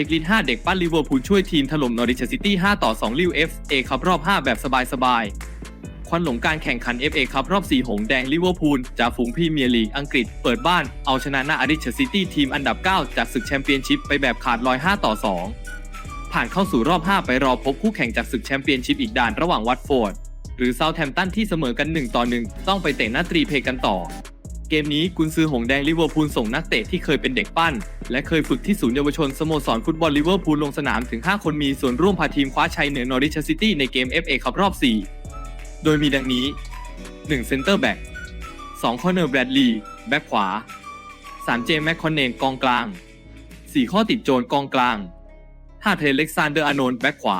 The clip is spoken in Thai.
ช็คลิสต์5เด็กปั้นลิเวอร์พูลช่วยทีมถล่มนอริชซิตี้ 5 ต่อ 2 ลิว FA ครับรอบ 5 แบบสบายๆ ควันหลงการแข่งขัน FA ครับรอบ 4 หงแดงลิเวอร์พูลจากฝูงพรีเมียร์ลีกอังกฤษเปิดบ้านเอาชนะนาอาริชซิตี้ทีมอันดับ 9 จากศึกแชมเปี้ยนชิพไปแบบขาดลอย 5 ต่อ 2 ผ่านเข้าสู่รอบ 5 ไปรอพบคู่แข่งจากศึกแชมเปี้ยนชิพอีกด่านระหว่างวัตฟอร์ดหรือเซาแ h มป์ตันที่เสมอกัน 1 ต่อ 1 ต้องไปเตะหน้าตรีเพกันต่อ เกมนี้กุนซือหงแดงลิเวอร์พูลส่งนักเตะที่เคยเป็นเด็กปั้น และเคยฝึกที่ศูนย์เยาวชนสโมสรฟุตบอลลิเวอร์พูลลงสนามถึง 5 คนมีส่วนร่วมพาทีมคว้าชัยเหนือนอริชซิตี้ในเกม FA คัพรอบ 4 โดยมีดังนี้ 1. เซนเตอร์แบ็ก 2. คอนเนอร์แบรดลีย์แบ็กขวา 3. เจมส์แมคคอนเนนกองกลาง 4. ข้อติดโจรกองกลาง 5. เทเล็กซานเดอร์อานนท์แบ็กขวา